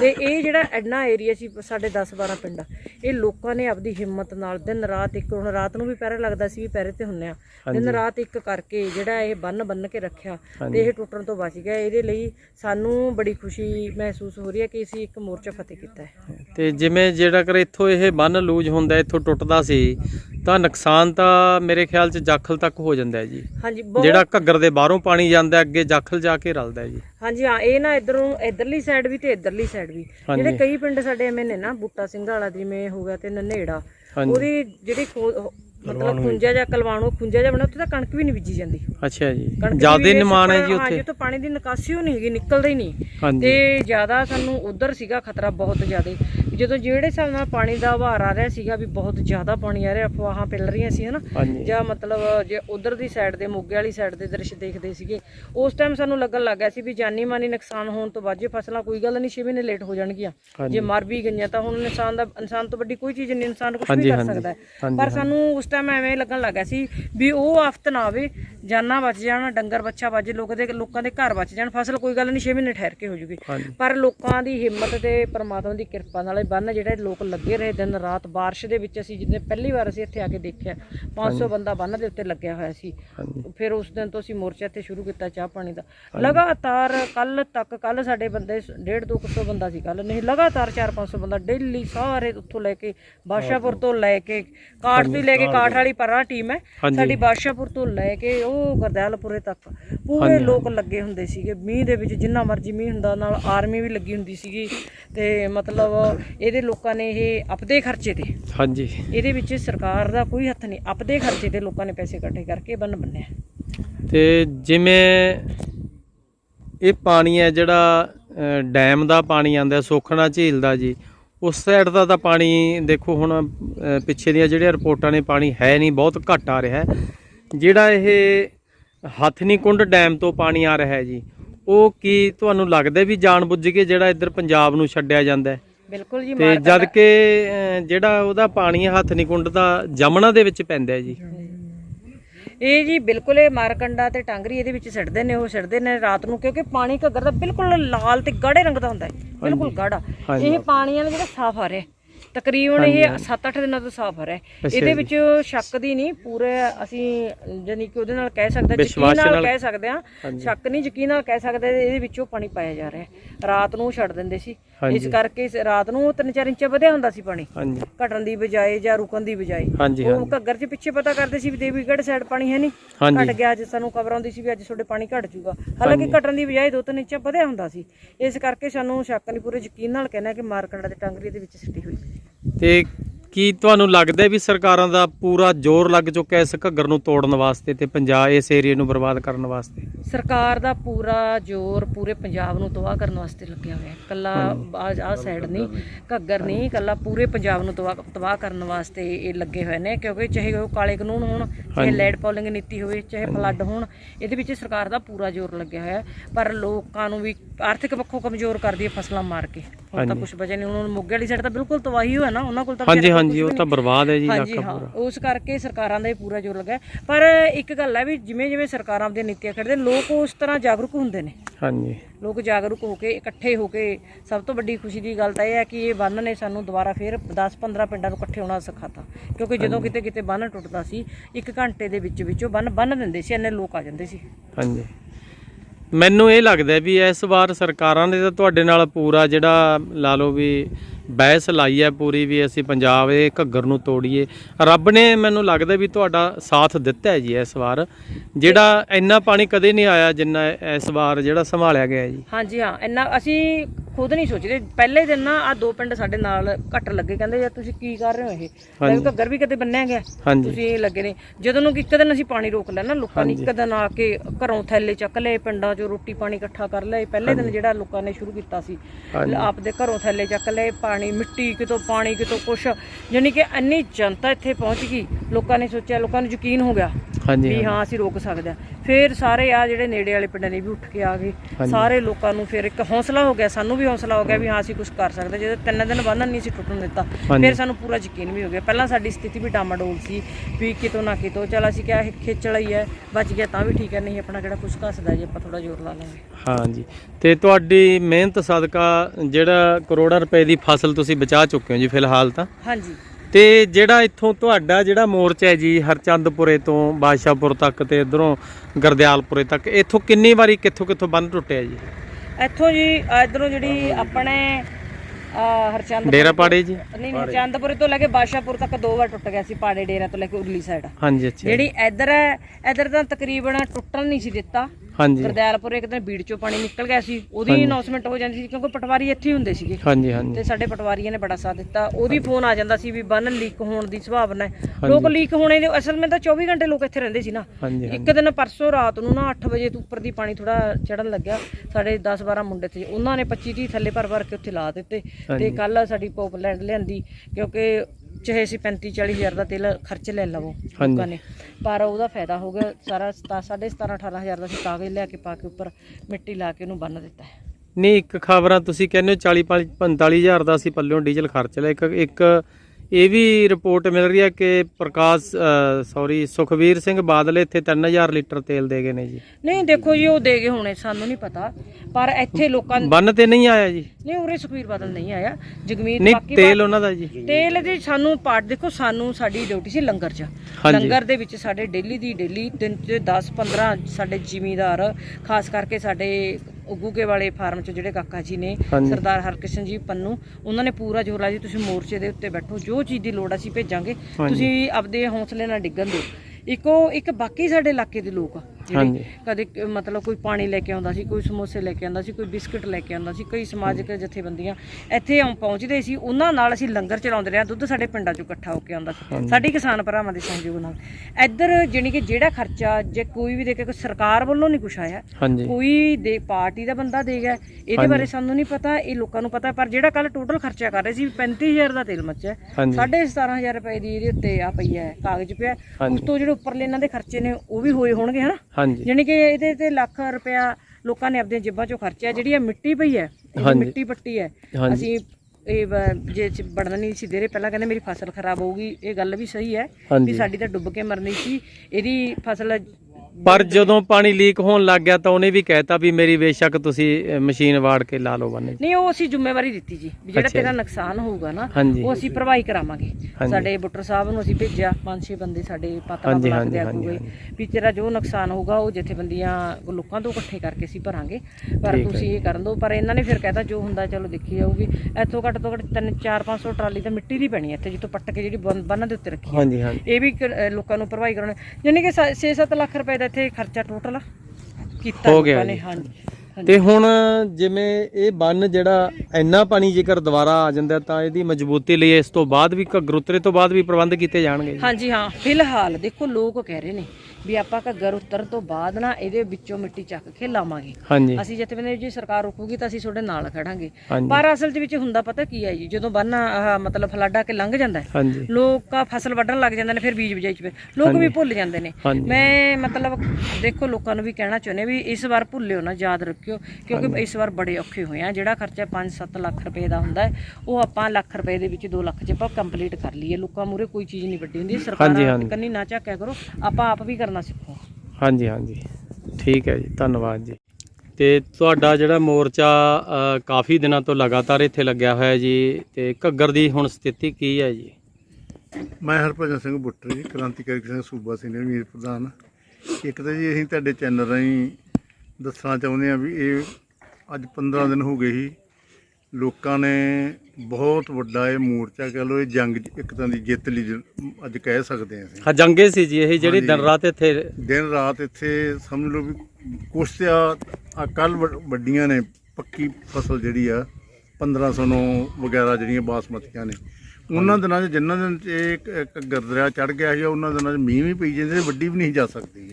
B: ਤੇ ਇਹ ਜਿਹੜਾ ਐਡਨਾ ਏਰੀਆ ਸੀ ਸਾਡੇ 10 12 ਪਿੰਡ ਇਹ ਲੋਕਾਂ ਨੇ ਆਪਦੀ ਹਿੰਮਤ ਨਾਲ ਦਿਨ ਰਾਤ ਇੱਕ ਹੁਣ ਰਾਤ ਨੂੰ ਵੀ ਪਹਿਰਾ ਲੱਗਦਾ ਸੀ ਵੀ ਪਹਿਰੇ ਤੇ ਹੁੰਨੇ ਆ। ਦਿਨ ਰਾਤ ਇੱਕ ਕਰਕੇ ਜਿਹੜਾ ਇਹ ਬੰਨ ਬੰਨ ਕੇ ਰੱਖਿਆ ਤੇ ਇਹ ਟੁੱਟਣ ਤੋਂ ਬਚ ਗਿਆ। ਇਹਦੇ ਲਈ ਸਾਨੂੰ ਬੜੀ ਖੁਸ਼ੀ ਮਹਿਸੂਸ ਹੋ ਰਹੀ ਹੈ ਕਿ ਅਸੀਂ ਇੱਕ ਮੋਰਚਾ ਫਤਿਹ ਕੀਤਾ ਹੈ?
A: ਤੇ ਜਿਵੇਂ ਜਿਹੜਾ ਕਰ ਇੱਥੋਂ ਇਹ ਬੰਨ ਲੂਜ ਹੁੰਦਾ ਇੱਥੋਂ ਟੁੱਟਦਾ ਸੀ ਤਾਂ ਨੁਕਸਾਨ ਤਾਂ ਮੇਰੇ ਖਿਆਲ 'ਚ ਜਾਖਲ ਤੱਕ ਹੋ ਜਾਂਦਾ ਹੈ ਜੀ।
B: ਹਾਂਜੀ ਬਹੁਤ
A: ਜਿਹੜਾ ਘੱਗਰ ਦੇ ਬਾਹਰੋਂ ਪਾਣੀ ਜਾਂਦਾ ਅੱਗੇ ਜਾਖਲ ਜਾ ਕੇ ਰਲਦਾ ਹੈ ਜੀ।
B: ਹਾਂਜੀ ਹਾਂ ਇਹ ਨਾ ਇਧਰੋਂ ਇਧਰਲੀ ਸਾਈਡ ਵੀ ਤੇ ਇਧਰਲੀ ਸਾਈਡ ਵੀ।
A: ਹਾਂਜੀ।
B: ਜਿਹੜੇ ਕਈ ਪਿੰਡ ਸਾਡੇ ਐਵੇਂ ਨੇ ਨਾ ਬੂਟਾ ਸਿੰਘ ਵਾਲਾ ਜਿਵੇਂ ਹੋ ਗਿਆ ਤੇ ਨਨੇੜਾ
A: ਹਾਂਜੀ।
B: ਉਹਦੀ ਜਿਹੜੀ ਖੋ- ਮਤਲਬ ਖੁੰਜਾ ਜਾਂ ਕਲਵਾਣੋ ਖੁੰਜਾ ਜਾਂ ਬਣਾ ਉੱਥੇ ਤਾਂ ਕਣਕ ਵੀ ਨਹੀਂ ਬੀਜੀ ਜਾਂਦੀ।
A: ਅੱਛਾ ਜੀ। ਜ਼ਿਆਦਾ
B: ਵੀ
A: ਨਿਮਾਣ ਹੈ
B: ਹਾਂ,
A: ਜੀ ਉੱਥੇ?
B: ਜਿੱਥੋਂ ਪਾਣੀ ਦੀ ਨਿਕਾਸੀ ਉਹ ਨਹੀਂ ਹੈਗੀ ਨਿਕਲਦਾ ਹੀ ਨਹੀਂ। ਤੇ ਜ਼ਿਆਦਾ ਸਾਨੂੰ ਉਧਰ ਸੀਗਾ ਖਤਰਾ ਬਹੁਤ ਜ਼ਿਆਦਾ। ਜਦੋਂ ਜਿਹੜੇ ਹਿਸਾਬ ਨਾਲ ਪਾਣੀ ਦਾ ਵਹਾਰ ਆ ਰਿਹਾ ਸੀਗਾ ਵੀ ਬਹੁਤ ਜ਼ਿਆਦਾ ਪਾਣੀ ਆ ਰਿਹਾ ਅਫਵਾਹਾਂ ਪਿਲ ਰਹੀਆਂ ਸੀ ਹਨਾ? ਜਾਂ ਮਤਲਬ ਜੇ ਉਧਰ ਦੀ ਸਾਈਡ ਦੇ ਮੋਗੇ ਵਾਲੀ ਸਾਈਡ ਦੇ ਦ੍ਰਿਸ਼ ਦੇਖਦੇ ਸੀਗੇ ਉਸ ਟਾਈਮ ਸਾਨੂੰ ਲੱਗਣ ਲੱਗ ਗਿਆ ਸੀ ਵੀ ਜਾਨੀ ਮਾਨੀ ਨੁਕਸਾਨ ਹੋਣ ਤੋਂ ਬਾਅਦ ਜੇ ਫਸਲਾਂ ਕੋਈ ਗੱਲ ਨਹੀਂ 6 ਮਹੀਨੇ ਲੇਟ ਹੋ ਜਾਣਗੀਆਂ। ਜੇ ਮਰ ਵੀ ਗਈਆਂ ਤਾਂ ਹੁਣ ਇਨਸਾਨ ਦਾ ਇਨਸਾਨ ਤੋਂ ਵੱਡੀ ਕੋਈ ਚੀਜ਼ ਨਹੀਂ ਇਨਸਾਨ ਕੁਝ ਵੀ ਕਰ ਸਕਦਾ ਪਰ ਸਾਨੂੰ ਉਸ ਟਾਈਮ ਐਵੇਂ ਲੱਗਣ ਲੱਗਾ ਸੀ ਵੀ ਉਹ ਆਫਤ ਨਾ ਆਵੇ ਜਾਨਾਂ ਬਚ ਜਾਣ ਡੰਗਰ ਬੱਚਾ ਬਚ ਲੋਕ ਦੇ ਲੋਕਾਂ ਦੇ ਘਰ ਬਚ ਜਾਣ ਫਸਲ ਕੋਈ ਗੱਲ ਨਹੀਂ 6 ਮਹੀਨੇ ਠਹਿਰ ਕੇ ਹੋ ਜੂਗੀ। ਪਰ ਲੋਕਾਂ ਦੀ ਹਿੰਮਤ ਤੇ ਪ੍ਰਮਾਤਮਾ ਦੀ ਕਿਰਪਾ ਨਾਲ ਬੰਨ ਜਿਹੜੇ ਲੋਕ ਲੱਗੇ ਰਹੇ ਦਿਨ ਰਾਤ ਬਾਰਿਸ਼ ਦੇ ਵਿੱਚ ਅਸੀਂ ਜਿੱਦਾਂ ਪਹਿਲੀ ਵਾਰ ਅਸੀਂ ਇੱਥੇ ਆ ਕੇ ਦੇਖਿਆ 500 ਬੰਦਾ ਬੰਨ ਦੇ ਉੱਤੇ ਲੱਗਿਆ ਹੋਇਆ ਸੀ। ਫਿਰ ਉਸ ਦਿਨ ਤੋਂ ਅਸੀਂ ਮੋਰਚਾ ਇੱਥੇ ਸ਼ੁਰੂ ਕੀਤਾ ਚਾਹ ਪਾਣੀ ਦਾ। ਲਗਾਤਾਰ ਕੱਲ ਤੱਕ ਕੱਲ ਸਾਡੇ ਬੰਦੇ 1.5 2 ਸੌ ਬੰਦਾ ਸੀ ਕੱਲ ਨਹੀਂ ਲਗਾਤਾਰ 4-500 ਬੰਦਾ ਡੇਲੀ ਸਾਰੇ ਉੱਥੋਂ ਲੈ ਕੇ ਬਾਦਸ਼ਾਹਪੁਰ ਤੋਂ ਲੈ ਕੇ ਕਾਠ ਤੋਂ ਲੈ ਕੇ ਕਾਠ ਵਾਲੀ ਪਰਾਂ ਟੀਮ ਹੈ। ਸਾਡੀ ਬਾਦਸ਼ਾਹਪੁਰ ਤੋਂ ਲੈ ਕੇ ਉਹ ਗਰਦਿਆਲਪੁਰੇ ਤੱਕ ਪੂਰੇ ਲੋਕ ਲੱਗੇ ਹੁੰਦੇ ਸੀਗੇ। ਮੀਂਹ ਦੇ ਵਿੱਚ ਜਿੰਨਾ ਮਰਜ਼ੀ ਮੀਂਹ ਹੁੰਦਾ ਨਾਲ ਆਰਮੀ ਵੀ ਲੱਗੀ ਹੁੰਦੀ ਸੀਗੀ। ਤੇ ਮਤਲਬ ਇਹਦੇ ਲੋਕਾਂ ਨੇ ਇਹ ਆਪਦੇ ਖਰਚੇ ਤੇ।
A: ਹਾਂਜੀ।
B: ਇਹਦੇ ਵਿੱਚ ਸਰਕਾਰ ਦਾ ਕੋਈ ਹੱਥ ਨਹੀਂ। ਆਪਦੇ ਖਰਚੇ ਤੇ ਲੋਕਾਂ ਨੇ ਪੈਸੇ ਇਕੱਠੇ ਕਰਕੇ ਬੰਨ ਬੰਨਿਆ।
A: ਤੇ ਜਿਵੇਂ ਇਹ ਪਾਣੀ ਹੈ ਜਿਹੜਾ ਡੈਮ ਦਾ ਪਾਣੀ ਆਂਦਾ ਸੋਖਣਾ ਝੀਲ ਦਾ ਜੀ ਉਸ ਸਾਈਡ ਦਾ ਤਾਂ ਪਾਣੀ ਦੇਖੋ ਹੁਣ ਪਿੱਛੇ ਦੀਆਂ ਜਿਹੜੀਆਂ ਰਿਪੋਰਟਾਂ ਨੇ ਪਾਣੀ ਹੈ ਨਹੀਂ ਬਹੁਤ ਘੱਟ ਆ ਰਿਹਾ ਜਿਹੜਾ ਇਹ ਹਥਨੀ ਕੁੰਡ ਡੈਮ ਤੋਂ ਪਾਣੀ ਆ ਰਿਹਾ ਹੈ ਜੀ ਉਹ ਕੀ ਤੁਹਾਨੂੰ ਲੱਗਦਾ ਵੀ ਜਾਣਬੁੱਝ ਕੇ ਜਿਹੜਾ ਇੱਧਰ ਪੰਜਾਬ ਨੂੰ ਛੱਡਿਆ ਜਾਂਦਾ ਹੈ?
B: ਬਿਲਕੁਲ ਜੀ
A: ਤੇ ਜਦ ਕਿ ਜਿਹੜਾ ਉਹਦਾ ਪਾਣੀ ਹੈ ਹਥਨੀ ਕੁੰਡ ਦਾ ਜਮਨਾ ਦੇ ਵਿੱਚ ਪੈਂਦਾ ਹੈ ਜੀ।
B: ਇਹ ਜੀ ਬਿਲਕੁਲ ਇਹ ਮਾਰਕੰਡਾ ਤੇ ਟਾਂਗਰੀ ਇਹਦੇ ਵਿੱਚ ਸਿੱਟਦੇ ਨੇ ਉਹ ਸਿੱਟਦੇ ਨੇ ਰਾਤ ਨੂੰ ਕਿਉਂਕਿ ਪਾਣੀ ਘੱਗਰ ਦਾ ਬਿਲਕੁਲ ਲਾਲ ਤੇ ਗਾੜੇ ਰੰਗ ਦਾ ਹੁੰਦਾ ਹੈ। ਬਿਲਕੁਲ ਗਾੜਾ। ਇਹ ਪਾਣੀ ਆ ਨਾ ਜਿਹੜਾ ਸਾਫ਼ ਆ ਰਿਹਾ ਤਕਰੀਬਨ ਇਹ 7-8 ਦਿਨਾਂ ਤੋਂ ਸਾਫ਼ ਹੈ।
A: ਅੱਛਾ
B: ਇਹਦੇ। ਵਿੱਚ ਸ਼ੱਕ ਦੀ ਨਹੀਂ ਪੂਰੇ ਅਸੀਂ ਜਾਨੀ ਕਿ ਉਹਦੇ ਨਾਲ ਕਹਿ ਸਕਦੇ ਹਾਂ, ਯਕੀਨ ਨਾਲ ਕਹਿ ਸਕਦੇ
A: ਹਾਂਜੀ।
B: ਸ਼ੱਕ ਨਹੀਂ ਯਕੀਨ ਨਾਲ ਕਹਿ ਸਕਦੇ ਇਹਦੇ ਵਿੱਚੋਂ ਪਾਣੀ ਪਾਇਆ ਜਾ ਰਿਹਾ ਹੈ। ਰਾਤ ਨੂੰ ਛੱਡ ਦਿੰਦੇ ਸੀ। ਇਸ ਕਰਕੇ ਇਸ ਰਾਤ ਨੂੰ 3-4 ਇੰਚ ਵਧਿਆ ਹੁੰਦਾ ਸੀ ਪਾਣੀ।
A: ਹਾਂਜੀ।
B: ਘਟਣ ਦੀ ਬਜਾਏ ਜਾਂ ਰੁਕਣ ਦੀ ਬਜਾਏ।
A: ਹਾਂਜੀ
B: ਉਹ ਘੱਗਰ 'ਚ ਪਿੱਛੇ ਪਤਾ ਕਰਦੇ ਸੀ ਵੀ ਦੇਵੀਗੜ੍ਹ ਸਾਈਡ ਪਾਣੀ ਹੈ ਨਹੀਂ। ਘਟ ਗਿਆ ਅੱਜ ਸਾਨੂੰ ਖਬਰ ਆਉਂਦੀ ਸੀ ਵੀ ਅੱਜ ਤੁਹਾਡੇ ਪਾਣੀ ਘਟ ਜੂਗਾ। ਹਾਲਾਂਕਿ ਘਟਣ ਦੀ ਬਜਾਏ ਦੋ ਤਿੰਨ ਇੰਚ ਵਧਿਆ ਹੁੰਦਾ ਸੀ। ਇਸ ਕਰਕੇ ਸਾਨੂੰ ਸ਼ੱਕ ਨਹੀਂ ਪੂਰੇ ਯਕੀਨ ਨਾਲ ਕਹਿੰਦਾ ਕਿ ਮਾਰਕੰਡਾ ਦੇ ਟਾਂਗਰੀ ਦੇ ਵਿੱਚ ਸਿੱਟੀ ਹੋਈ।
A: ਤੇ ਕੀ ਤੁਹਾਨੂੰ ਲੱਗਦਾ ਹੈ ਵੀ ਸਰਕਾਰਾਂ ਦਾ ਪੂਰਾ ਜ਼ੋਰ ਲੱਗ ਚੁੱਕਾ ਇਸ ਘੱਗਰ ਨੂੰ ਤੋੜਨ ਵਾਸਤੇ ਤੇ ਪੰਜਾਬ ਇਸ ਏਰੀਆ ਨੂੰ ਬਰਬਾਦ ਕਰਨ ਵਾਸਤੇ?
B: ਸਰਕਾਰ ਦਾ ਪੂਰਾ ਜ਼ੋਰ ਪੂਰੇ ਪੰਜਾਬ ਨੂੰ ਤਬਾਹ ਕਰਨ ਵਾਸਤੇ ਲੱਗਿਆ ਹੋਇਆ ਹੈ। ਕੱਲਾ ਆ ਸਾਈਡ ਨਹੀਂ ਘੱਗਰ ਨਹੀਂ ਕੱਲਾ ਪੂਰੇ ਪੰਜਾਬ ਨੂੰ ਤਬਾਹ ਤਬਾਹ ਕਰਨ ਵਾਸਤੇ ਇਹ ਲੱਗੇ ਹੋਏ ਨੇ ਕਿਉਂਕਿ ਚਾਹੇ ਉਹ ਕਾਲੇ ਕਾਨੂੰਨ ਹੋਣ ਚਾਹੇ। ਲੈਡ ਪੋਲਿੰਗ ਨੀਤੀ ਹੋਵੇ ਚਾਹੇ ਫਲੱਡ ਹੋਣ ਇਹਦੇ ਵਿੱਚ ਸਰਕਾਰ ਦਾ ਪੂਰਾ ਜ਼ੋਰ ਲੱਗਿਆ ਹੋਇਆ ਹੈ। ਪਰ ਲੋਕਾਂ ਨੂੰ ਵੀ ਆਰਥਿਕ ਪੱਖੋਂ ਕਮਜ਼ੋਰ ਕਰਦੀ ਹੈ ਫਸਲਾਂ ਮਾਰ ਕੇ। ਹੁਣ ਤਾਂ। ਕੁਝ ਬਚਿਆ ਨਹੀਂ ਉਹਨਾਂ ਨੂੰ ਮੋਗੇ ਵਾਲੀ ਸਾਈਡ ਤਾਂ ਬਿਲਕੁਲ ਤਬਾਹੀ ਹੋਇਆ ਨਾ ਉਹਨਾਂ ਕੋਲ ਤਾਂ
A: ਹਾਂਜੀ ਉਹ ਤਾਂ ਬਰਬਾਦ ਹੈ ਜੀ
B: ਹਾਂਜੀ
A: ਇਲਾਕਾ
B: ਹਾਂ
A: ਪੂਰਾ।
B: ਉਸ ਕਰਕੇ ਸਰਕਾਰਾਂ ਦਾ ਹੀ ਪੂਰਾ ਜ਼ੋਰ ਲੱਗਾ ਹੈ। ਪਰ ਇੱਕ ਗੱਲ ਹੈ ਵੀ ਜਿਵੇਂ ਜਿਵੇਂ ਸਰਕਾਰਾਂ ਆਪਣੀਆਂ ਨੀਤੀਆਂ ਕੱਢਦੇ ਲੋਕ ਉਸ ਤਰ੍ਹਾਂ ਜਾਗਰੂਕ ਹੁੰਦੇ ਨੇ।
A: ਹਾਂਜੀ।
B: ਲੋਕ ਜਾਗਰੂਕ ਹੋ ਕੇ ਇਕੱਠੇ ਹੋ ਕੇ ਸਭ ਤੋਂ ਵੱਡੀ ਖੁਸ਼ੀ ਦੀ ਗੱਲ ਤਾਂ ਇਹ ਹੈ ਕਿ ਇਹ ਬੰਨ ਨੇ ਸਾਨੂੰ ਦੁਬਾਰਾ ਫੇਰ 10-15 ਪਿੰਡਾਂ ਨੂੰ ਇਕੱਠੇ ਹੋਣਾ ਸਿਖਾਤਾ। ਕਿਉਂਕਿ ਜਦੋਂ ਕਿਤੇ ਕਿਤੇ ਬੰਨ ਟੁੱਟਦਾ ਸੀ ਇੱਕ ਘੰਟੇ ਦੇ ਵਿੱਚ ਵਿੱਚ ਉਹ ਬੰਨ ਬੰਨ ਦਿੰਦੇ ਸੀ ਇੰਨੇ ਲੋਕ ਆ ਜਾਂਦੇ ਸੀ।
A: ਹਾਂਜੀ। ਮੈਨੂੰ ਇਹ ਲੱਗਦਾ ਵੀ ਇਸ ਵਾਰ ਸਰਕਾਰਾਂ ਨੇ ਤਾਂ ਤੁਹਾਡੇ ਨਾਲ ਪੂਰਾ ਜਿਹੜਾ ਲਾ ਲਓ ਵੀ ਬਹਿਸ ਲਾਈ ਹੈ ਪੂਰੀ ਵੀ ਅਸੀਂ ਪੰਜਾਬ ਇਹ ਘੱਗਰ ਨੂੰ ਤੋੜੀਏ। ਰੱਬ ਨੇ ਮੈਨੂੰ ਲੱਗਦਾ ਵੀ ਤੁਹਾਡਾ ਸਾਥ ਦਿੱਤਾ ਹੈ ਜੀ ਇਸ ਵਾਰ। ਜਿਹੜਾ ਇੰਨਾ ਪਾਣੀ ਕਦੇ ਨਹੀਂ ਆਇਆ ਜਿੰਨਾ ਇਸ ਵਾਰ ਜਿਹੜਾ ਸੰਭਾਲਿਆ ਗਿਆ ਜੀ।
B: ਹਾਂਜੀ ਹਾਂ, ਇੰਨਾ ਅਸੀਂ ਖੁਦ ਨਹੀਂ ਸੋਚਦੇ। ਪਹਿਲੇ ਦਿਨ ਨਾ ਆ ਦੋ ਪਿੰਡ ਸਾਡੇ ਨਾਲ ਘੱਟ ਲੱਗੇ। ਕਹਿੰਦੇ ਯਾਰ ਤੁਸੀਂ ਕੀ ਕਰ ਰਹੇ ਹੋ ਇਹ। ਮੈਂ ਘੱਗਰ ਵੀ ਕਦੇ ਬੰਨਿਆ ਗਿਆ? ਤੁਸੀਂ ਇਹ ਲੱਗੇ ਨੇ ਜਦੋਂ ਨੂੰ ਇੱਕ ਦਿਨ ਅਸੀਂ ਪਾਣੀ ਰੋਕ ਲਿਆ ਨਾ ਲੋਕਾਂ ਨੇ ਇੱਕ ਦਿਨ ਆ ਕੇ ਘਰੋਂ ਥੈਲੇ ਚੱਕ ਲਏ ਪਿੰਡਾਂ 'ਚੋਂ ਰੋਟੀ ਪਾਣੀ ਇਕੱਠਾ ਕਰ ਲਏ। ਪਹਿਲੇ ਦਿਨ ਜਿਹੜਾ ਲੋਕਾਂ ਨੇ ਸ਼ੁਰੂ ਕੀਤਾ ਸੀ। ਆਪਦੇ ਘਰੋਂ ਥੈਲੇ ਚੱਕ ਲਏ ਪਾਣੀ ਮਿੱਟੀ ਕਿਤੋਂ ਪਾਣੀ ਕਿਤੋਂ ਕੁਛ। ਯਾਨੀ ਕਿ ਇੰਨੀ ਜਨਤਾ ਇੱਥੇ ਪਹੁੰਚ ਗਈ। ਲੋਕਾਂ ਨੇ ਸੋਚਿਆ ਲੋਕਾਂ ਨੂੰ ਯਕੀਨ ਹੋ ਗਿਆ
A: ਹਾਂਜੀ
B: ਵੀ ਹਾਂ ਅਸੀਂ ਰੋਕ ਸਕਦੇ ਹਾਂ। ਫਿਰ ਸਾਰੇ ਆ ਜਿਹੜੇ ਨੇੜੇ ਵਾਲੇ ਪਿੰਡਾਂ ਨੇ ਵੀ ਉੱਠ ਕੇ ਆ ਗਏ। ਸਾਰੇ ਲੋਕਾਂ ਨੂੰ ਫਿਰ ਇੱਕ ਹੌਸਲਾ ਹੋ ਗਿਆ ਸਾਨੂੰ ਵੀ ਹੌਸਲਾ ਹੋ ਗਿਆ ਵੀ ਹਾਂ ਅਸੀਂ ਕੁਝ ਕਰ ਸਕਦੇ ਜਦੋਂ ਤਿੰਨ ਦਿਨ ਬੰਨ੍ਹਣ ਨਹੀਂ ਸੀ ਟੁੱਟਣ ਦਿੱਤਾ। ਫਿਰ ਸਾਨੂੰ ਪੂਰਾ ਯਕੀਨ ਵੀ ਹੋ ਗਿਆ। ਪਹਿਲਾਂ ਸਾਡੀ ਸਥਿਤੀ ਵੀ ਡਾਮਾਡੋਲ ਸੀ ਵੀ ਕਿਤੋਂ ਨਾ ਕਿਤੋਂ ਚਲ ਅਸੀਂ ਕਿਹਾ ਇਹ ਖੇਚਲ ਹੀ ਹੈ ਬਚ ਗਿਆ ਤਾਂ ਵੀ ਠੀਕ ਹੈ ਨਹੀਂ ਆਪਣਾ ਕਿਹੜਾ ਕੁਝ ਘਸਦਾ ਜੇ ਆਪਾਂ ਥੋੜਾ ਜ਼ੋਰ ਲਾ ਲਾਂਗੇ
A: ਹਾਂਜੀ। ਤੇ ਤੁਹਾਡੀ ਮਿਹਨਤ ਸਦਕਾ ਜਿਹੜਾ ਕਰੋੜਾਂ ਰੁਪਏ ਦੀ ਫਸਲ ਤੁਸੀਂ ਬਚਾ ਚੁੱਕੇ ਹੋ ਜੀ ਫਿਲਹਾਲ ਤਾਂ?
B: ਹਾਂਜੀ।
A: ਤੇ ਜਿਹੜਾ ਇੱਥੋਂ ਤੁਹਾਡਾ ਜਿਹੜਾ ਮੋਰਚਾ ਹੈ ਜੀ ਹਰਚੰਦਪੁਰੇ ਤੋਂ ਬਾਦਸ਼ਾਹਪੁਰ ਤੱਕ ਤੇ ਇਧਰੋਂ ਗਰਦਿਆਲਪੁਰੇ ਤੱਕ ਇੱਥੋਂ ਕਿੰਨੀ ਵਾਰੀ ਕਿੱਥੋਂ ਕਿੱਥੋਂ ਬੰਨ ਟੁੱਟਿਆ ਜੀ?
B: ਇੱਥੋਂ ਜੀ ਇਧਰੋਂ ਜਿਹੜੀ ਆਪਣੇ ਹਰਚੰਦ
A: ਡੇਰਾ ਪਾੜੇ ਜੀ?
B: ਨਹੀਂ ਹਰਚੰਦਪੁਰੇ ਤੋਂ ਲੈ ਕੇ ਬਾਦਸ਼ਾਹਪੁਰ ਤੱਕ ਦੋ ਵਾਰ ਟੁੱਟ ਗਿਆ ਸੀ ਪਾੜੇ ਡੇਰਾ ਤੋਂ ਲੈ ਕੇ ਉਰਲੀ ਸਾਈਡ
A: ਹਾਂਜੀ ਅੱਛਾ।
B: ਜਿਹੜੀ ਇੱਧਰ ਹੈ ਇੱਧਰ ਤਾਂ ਤਕਰੀਬਨ ਟੁੱਟਣ ਨਹੀਂ ਸੀ ਦਿੱਤਾ।
A: ਹਾਂਜੀ।
B: ਗਰਦਿਆਲਪੁਰ ਇੱਕ ਦਿਨ ਬੀੜ ਚੋਂ ਪਾਣੀ ਨਿਕਲ ਗਿਆ ਸੀ ਉਹਦੀ ਅਨਾਉਂਸਮੈਂਟ ਹੋ ਜਾਂਦੀ ਸੀ ਕਿਉਂਕਿ ਪਟਵਾਰੀ ਇੱਥੇ ਹੀ ਹੁੰਦੇ ਸੀਗੇ।
A: ਹਾਂਜੀ ਹਾਂਜੀ।
B: ਤੇ ਸਾਡੇ ਪਟਵਾਰੀਆਂ ਨੇ ਬੜਾ ਸਾਥ ਦਿੱਤਾ। ਉਹਦੀ ਫੋਨ ਆ ਜਾਂਦਾ ਸੀ ਵੀ ਬੰਨ ਲੀਕ ਹੋਣ ਦੀ ਸੰਭਾਵਨਾ ਹੈ। ਲੋਕ ਲੀਕ ਹੋਣੇ ਦੇ ਅਸਲ ਵਿੱਚ ਤਾਂ 24 ਘੰਟੇ ਲੋਕ ਇੱਥੇ ਰਹਿੰਦੇ ਸੀ ਨਾ। ਇੱਕ ਦਿਨ ਪਰਸੋਂ ਰਾਤ ਨੂੰ ਨਾ 8 ਵਜੇ ਤੋਂ ਉੱਪਰ ਦੀ ਪਾਣੀ ਥੋੜਾ ਚੜਨ ਲੱਗਿਆ। ਸਾਡੇ 10 12 ਮੁੰਡੇ ਤੇ ਉਹਨਾਂ ਨੇ 25 30 ਥੱਲੇ ਭਰ ਭਰ ਕੇ ਉੱਥੇ ਲਾ ਦਿੱਤੇ। ਤੇ ਕੱਲ ਸਾਡੀ ਪੋਪਲੈਂਡ ਲਿਆਂਦੀ ਕਿਉਂਕਿ ਚਾਹੇ ਅਸੀਂ 35 40 ਹਜ਼ਾਰ ਦਾ ਤੇਲ ਖਰਚ ਲੈ ਲਵੋ ਲੋਕਾਂ ਨੇ ਪਰ ਉਹਦਾ ਫਾਇਦਾ ਹੋ ਗਿਆ ਸਾਰਾ 17 17 18 ਹਜ਼ਾਰ ਦਾ ਅਸੀਂ ਕਾਗਜ਼ ਲਿਆ ਕੇ ਪਾ ਕੇ ਉੱਪਰ ਮਿੱਟੀ ਲਾ ਕੇ ਉਹਨੂੰ ਬੰਨ ਦਿੱਤਾ ਹੈ।
A: ਨਹੀਂ ਇੱਕ ਖਬਰਾਂ ਤੁਸੀਂ ਕਹਿੰਦੇ ਹੋ 40 45 ਹਜ਼ਾਰ ਦਾ ਅਸੀਂ ਪੱਲਿਓਂ ਡੀਜ਼ਲ ਖਰਚ ਲਿਆ। ਇੱਕ ਇੱਕ ਇਹ ਵੀ ਰਿਪੋਰਟ ਮਿਲ ਰਹੀ ਹੈ ਕਿ ਪ੍ਰਕਾਸ਼ ਸੌਰੀ ਸੁਖਵੀਰ ਸਿੰਘ ਬਾਦਲ ਇੱਥੇ 3000 ਲੀਟਰ ਤੇਲ ਦੇ ਗਏ ਨੇ ਜੀ।
B: ਨਹੀਂ ਦੇਖੋ ਜੀ ਉਹ ਦੇ ਗਏ ਹੋਣੇ ਸਾਨੂੰ ਨਹੀਂ ਪਤਾ। ਪਰ ਇੱਥੇ ਲੋਕਾਂ
A: ਬੰਨ ਤੇ ਨਹੀਂ ਆਇਆ ਜੀ
B: ਨਹੀਂ ਉਰੇ ਸੁਖਵੀਰ ਬਾਦਲ ਨਹੀਂ ਆਇਆ ਜਗਮੀਤ
A: ਨਹੀਂ
B: ਬਾਕੀ
A: ਤੇਲ ਉਹਨਾਂ ਦਾ ਜੀ
B: ਤੇਲ ਦੇ ਸਾਨੂੰ ਪਾਰਟ ਦੇਖੋ ਸਾਨੂੰ ਸਾਡੀ ਡਿਊਟੀ ਸੀ ਲੰਗਰ 'ਚ
A: ਹਾਂਜੀ।
B: ਲੰਗਰ ਦੇ ਵਿੱਚ ਸਾਡੇ ਡੇਲੀ ਦੀ ਡੇਲੀ ਦਿਨ 'ਚ 10 15 ਸਾਡੇ ਜ਼ਿਮੀਂਦਾਰ ਖਾਸ ਕਰਕੇ ਸਾਡੇ ਉਗੂਗੇ ਵਾਲੇ ਫਾਰਮ 'ਚ ਜਿਹੜੇ ਕਾਕਾ ਜੀ ਨੇ
A: ਹਾਂਜੀ।
B: ਸਰਦਾਰ ਹਰਕ੍ਰਿਸ਼ਨ ਜੀ ਪੰਨੂ ਉਹਨਾਂ ਨੇ ਪੂਰਾ ਜ਼ੋਰ ਲਾਇਆ ਜੀ ਤੁਸੀਂ ਮੋਰਚੇ ਦੇ ਉੱਤੇ ਬੈਠੋ ਜੋ ਚੀਜ਼ ਦੀ ਲੋੜ ਅਸੀਂ ਭੇਜਾਂਗੇ
A: ਹਾਂਜੀ।
B: ਤੁਸੀਂ ਆਪਦੇ ਹੌਸਲੇ ਨਾਲ ਡਿੱਗਣ ਦਿਓ ਇੱਕੋ ਇੱਕ ਬਾਕੀ ਸਾਡੇ ਇਲਾਕੇ ਦੇ ਲੋਕ ਆ। ਜਿਹੜੇ ਕਦੇ ਮਤਲਬ ਕੋਈ ਪਾਣੀ ਲੈ ਕੇ ਆਉਂਦਾ ਸੀ ਕੋਈ ਸਮੋਸੇ ਲੈ ਕੇ ਆਉਂਦਾ ਸੀ ਕੋਈ ਬਿਸਕਟ ਲੈ ਕੇ ਆਉਂਦਾ ਸੀ ਕਈ ਸਮਾਜਿਕ ਜਥੇਬੰਦੀਆਂ ਇੱਥੇ ਆਉਂ ਪਹੁੰਚਦੇ ਸੀ ਉਹਨਾਂ ਨਾਲ ਅਸੀਂ ਲੰਗਰ ਚਲਾਉਂਦੇ ਰਹੇ ਦੁੱਧ ਸਾਡੇ ਪਿੰਡਾਂ ਚੋਂ ਇਕੱਠਾ ਹੋ ਕੇ ਆਉਂਦਾ ਸੀ। ਸਾਡੀ ਕਿਸਾਨ ਭਰਾਵਾਂ ਦੇ ਸਹਿਯੋਗ ਨਾਲ। ਇੱਧਰ ਜਾਣੀ ਕਿ ਜਿਹੜਾ ਖਰਚਾ ਜੇ ਕੋਈ ਵੀ ਦੇ ਕੇ ਕੋਈ ਸਰਕਾਰ ਵੱਲੋਂ ਨਹੀਂ ਕੁਛ ਆਇਆ ਕੋਈ ਦੇ ਪਾਰਟੀ ਦਾ ਬੰਦਾ ਦੇ ਗਿਆ ਇਹਦੇ ਬਾਰੇ ਸਾਨੂੰ ਨਹੀਂ ਪਤਾ ਇਹ ਲੋਕਾਂ ਨੂੰ ਪਤਾ ਪਰ ਜਿਹੜਾ ਕੱਲ ਟੋਟਲ ਖਰਚਾ ਕਰ ਰਹੇ ਸੀ 35000 ਦਾ ਤੇਲ ਮੱਚਿਆ।
A: ਹਾਂਜੀ।
B: ਸਾਢੇ 17000 ਰੁਪਏ ਦੀ ਇਹਦੇ ਉੱਤੇ ਆ ਪਈ ਹੈ ਕਾਗਜ਼ ਪਿਆ। ਉਸ ਤੋਂ ਜਿਹੜੇ ਉੱਪਰਲੇ ਇਹਨਾਂ ਦੇ ਖਰਚੇ ਨੇ ਉਹ ਵੀ ਹੋਏ ਹੋਣਗੇ ਹਨਾ?
A: ਹਾਂਜੀ
B: ਯਾਨੀ ਕਿ ਇਹਦੇ ਤੇ ਲੱਖ ਰੁਪਇਆ ਲੋਕਾਂ ਨੇ ਆਪਣੀਆਂ ਜੇਬਾਂ ਚੋਂ ਖਰਚਿਆ ਜਿਹੜੀ ਇਹ ਮਿੱਟੀ ਪਈ ਹੈ ਇਹ। ਮਿੱਟੀ ਪੱਟੀ ਹੈ। ਅਸੀਂ ਇਹ ਜੇ ਚ ਵੜਨ ਨਹੀਂ ਸੀ ਦੇ ਰਹੇ ਪਹਿਲਾਂ ਕਹਿੰਦੇ ਮੇਰੀ ਫਸਲ ਖਰਾਬ ਹੋਊਗੀ ਇਹ ਗੱਲ ਵੀ ਸਹੀ ਹੈ। ਵੀ ਸਾਡੀ ਤਾਂ ਡੁੱਬ ਕੇ ਮਰਨੀ ਸੀ ਇਹਦੀ ਫਸਲ
A: ਪਰ ਜਦੋਂ ਪਾਣੀ ਲੀਕ ਹੋਣ ਲੱਗ ਗਿਆ ਤਾਂ ਉਹਨੇ ਵੀ ਕਹਿਤਾ ਵੀ ਮੇਰੀ ਬੇਸ਼ੱਕ ਤੁਸੀਂ ਅ, ਮਸ਼ੀਨ ਵਾੜ ਕੇ ਲਾ ਲਓ ਬੰਨੇ।
B: ਨਹੀਂ ਉਹ ਅਸੀਂ ਜ਼ਿੰਮੇਵਾਰੀ ਦਿੱਤੀ ਜੀ ਵੀ ਜਿਹੜਾ
A: ਅੱਛਾ
B: ਤੇਰਾ
A: ਜੀ।
B: ਨੁਕਸਾਨ ਹੋਊਗਾ ਨਾ
A: ਹਾਂਜੀ।
B: ਉਹ ਅਸੀਂ ਭਰਵਾਈ ਕਰਾਵਾਂਗੇ।
A: ਹਾਂਜੀ।
B: ਸਾਡੇ ਬੁੱਟਰ ਸਾਹਿਬ ਨੂੰ ਅਸੀਂ ਭੇਜਿਆ ਪੰਜ ਛੇ ਬੰਦੇ ਸਾਡੇ ਪਾਤੜਾ
A: ਹਾਂਜੀ,
B: ਬਲਾਕ
A: ਹਾਂਜੀ,
B: ਦੇ ਆਗੂ
A: ਹਾਂਜੀ,
B: ਗਏ ਵੀ ਤੇਰਾ ਜੋ ਨੁਕਸਾਨ ਹੋਊਗਾ ਉਹ ਜਥੇਬੰਦੀਆਂ ਲੋਕਾਂ ਤੋਂ ਇਕੱਠੇ ਕਰਕੇ ਅਸੀਂ ਭਰਾਂਗੇ। ਪਰ
A: ਠੀਕ ਹੈ
B: ਤੁਸੀਂ ਇਹ ਕਰਨ ਦਿਓ ਪਰ ਇਹਨਾਂ ਨੇ ਫਿਰ ਕਹਿਤਾ ਜੋ ਹੁੰਦਾ ਚਲੋ ਦੇਖੀ ਜਾਊਗੀ। ਇੱਥੋਂ ਘੱਟ ਤੋਂ ਘੱਟ 3 4 500 ਟਰਾਲੀ ਤਾਂ ਮਿੱਟੀ ਦੀ ਪੈਣੀ ਹੈ ਇੱਥੇ ਜਿੱਥੋਂ ਪੱਟ ਕੇ ਜਿਹੜੀ ਬੰਨ- ਦੇ ਉੱਤੇ ਰੱਖੀ ਹੈ।
A: ਹਾਂਜੀ ਹਾਂਜੀ।
B: ਇਹ ਵੀ ਕ- ਲੋਕਾਂ ਨੂੰ ਭਰਵਾਈ ਕਰਾਉਣੀ। ਯਾਨੀ ਕਿ 6-7 ਲੱਖ ਰੁਪਏ ਦਾ ਇੱਥੇ ਖਰਚਾ ਟੋਟਲ ਕੀਤਾ
A: ਹੋ ਗਿਆ ਜੀ।
B: ਹਾਂਜੀ।
A: ਤੇ ਹੁਣ ਜਿਵੇਂ ਇਹ ਬੰਨ ਜਿਹੜਾ ਇੰਨਾ ਪਾਣੀ ਜੇਕਰ ਦੁਬਾਰਾ ਆ ਜਾਂਦਾ ਤਾਂ ਇਹਦੀ ਮਜ਼ਬੂਤੀ ਲਈ ਇਸ ਤੋਂ ਬਾਅਦ ਵੀ ਘੱਗਰ ਉਤਰੇ ਤੋਂ ਬਾਅਦ ਵੀ ਪ੍ਰਬੰਧ ਕੀਤੇ ਜਾਣਗੇ ਜੀ
B: ਹਾਂਜੀ ਹਾਂ ਫਿਲਹਾਲ ਦੇਖੋ ਲੋਕ ਕਹਿ ਰਹੇ ਨੇ ਵੀ ਆਪਾਂ ਘੱਗਰ ਉਤਰਨ ਤੋਂ ਬਾਅਦ ਨਾ ਇਹਦੇ ਵਿੱਚੋਂ ਮਿੱਟੀ ਚੱਕ ਕੇ ਲਾਵਾਂਗੇ।
A: ਹਾਂਜੀ।
B: ਅਸੀਂ ਜਿੱਥੇ ਬੰਦੇ ਜੀ ਸਰਕਾਰ ਰੁਕੂਗੀ ਤਾਂ ਅਸੀਂ ਤੁਹਾਡੇ ਨਾਲ ਖੜਾਂਗੇ। ਪਰ ਅਸਲ ਦੇ ਵਿੱਚ ਹੁੰਦਾ ਪਤਾ ਕੀ ਹੈ ਜੀ ਜਦੋਂ ਬੰਨ ਆਹ ਮਤਲਬ ਫਲੱਡ ਕੇ ਲੰਘ ਜਾਂਦਾ ਹੈ ਲੋਕਾਂ ਫਸਲ ਵੱਢਣ ਲੱਗ ਜਾਂਦੇ ਨੇ ਫਿਰ ਬੀਜ ਬਿਜਾਈ ਚ ਫਿਰ ਲੋਕ ਵੀ ਭੁੱਲ ਜਾਂਦੇ ਨੇ। ਮੈਂ ਮਤਲਬ ਦੇਖੋ ਲੋਕਾਂ ਨੂੰ ਵੀ ਕਹਿਣਾ ਚਾਹੁੰਦੇ ਵੀ ਇਸ ਵਾਰ ਭੁੱਲਿਓ ਨਾ ਯਾਦ ਰੱਖਿਓ ਕਿਉਂਕਿ ਇਸ ਵਾਰ ਬੜੇ ਔਖੇ ਹੋਏ ਆ। ਜਿਹੜਾ ਖਰਚਾ 5-7 ਲੱਖ ਰੁਪਏ ਦਾ ਹੁੰਦਾ ਹੈ ਉਹ ਆਪਾਂ ਲੱਖ ਰੁਪਏ ਦੇ ਵਿੱਚ 2 ਲੱਖ ਚ ਆਪਾਂ ਕੰਪਲੀਟ ਕਰ ਲਈਏ। ਲੋਕਾਂ ਮੂਰੇ ਕੋਈ ਚੀਜ਼ ਨਹੀਂ ਵੱਡੀ ਹੁੰਦੀ। ਸਰਕਾਰਾਂ। ਕੰਨੀ ਨਾ ਝਾਕਿਆ ਕਰੋ। ਆਪਾਂ ਆਪ ਵੀ ਕਰਨਾ ਸਿੱਖੋ।
A: ਹਾਂਜੀ ਹਾਂਜੀ। ਠੀਕ ਹੈ ਜੀ ਧੰਨਵਾਦ ਜੀ। ਤੇ ਤੁਹਾਡਾ ਜਿਹੜਾ ਮੋਰਚਾ ਕਾਫੀ ਦਿਨਾਂ ਤੋਂ ਲਗਾਤਾਰ ਇੱਥੇ ਲੱਗਿਆ ਹੋਇਆ ਜੀ ਤੇ ਘੱਗਰ ਦੀ ਹੁਣ ਸਥਿਤੀ ਕੀ ਹੈ ਜੀ?
C: ਮੈਂ ਹਰਭਜਨ ਸਿੰਘ ਬੁੱਟਰ ਜੀ ਕ੍ਰਾਂਤੀਕਾਰੀ ਕਿਸਾਨ ਸੂਬਾ ਸੀਨੀਅਰ ਮੀਰ ਪ੍ਰਧਾਨ। ਇੱਕ ਤਾਂ ਜੀ ਅਸੀਂ ਤੁਹਾਡੇ ਚੈਨਲ ਰਾਹੀਂ ਦੱਸਣਾ ਚਾਹੁੰਦੇ ਹਾਂ ਵੀ ਇਹ ਅੱਜ 15 ਦਿਨ ਹੋ ਗਏ ਸੀ। ਲੋਕਾਂ ਨੇ ਬਹੁਤ ਵੱਡਾ ਇਹ ਮੋਰਚਾ ਕਹ ਲਓ ਇਹ ਜੰਗ ਇੱਕ ਤਰ੍ਹਾਂ ਦੀ ਜਿੱਤ ਲਈ ਜ- ਅੱਜ ਕਹਿ ਸਕਦੇ ਹਾਂ ਅਸੀਂ
A: ਹਾਂ ਜੰਗੇ ਸੀ ਜੀ ਇਹ ਜਿਹੜੀ ਦਿਨ। ਰਾਤ ਇੱਥੇ
C: ਦਿਨ ਰਾਤ ਇੱਥੇ ਸਮਝ ਲਓ ਵੀ ਕੁਛ ਤੇ ਆ ਕੱਲ ਵੱਡੀਆਂ ਨੇ ਪੱਕੀ ਫਸਲ ਜਿਹੜੀ ਆ 1509 ਵਗੈਰਾ ਜਿਹੜੀਆਂ ਬਾਸਮਤੀਆਂ ਨੇ ਉਹਨਾਂ ਦਿਨਾਂ 'ਚ ਜਿੰਨਾਂ ਦਿਨ 'ਚ ਇਹ ਕ- ਘੱਗਰ ਦਰਿਆ ਚੜ ਗਿਆ ਸੀ ਉਹਨਾਂ ਦਿਨਾਂ 'ਚ ਮੀਂਹ ਵੀ ਪਈ ਜਾਂਦੇ ਸੀ, ਵੱਡੀ ਵੀ ਨਹੀਂ ਜਾ ਸਕਦੀ।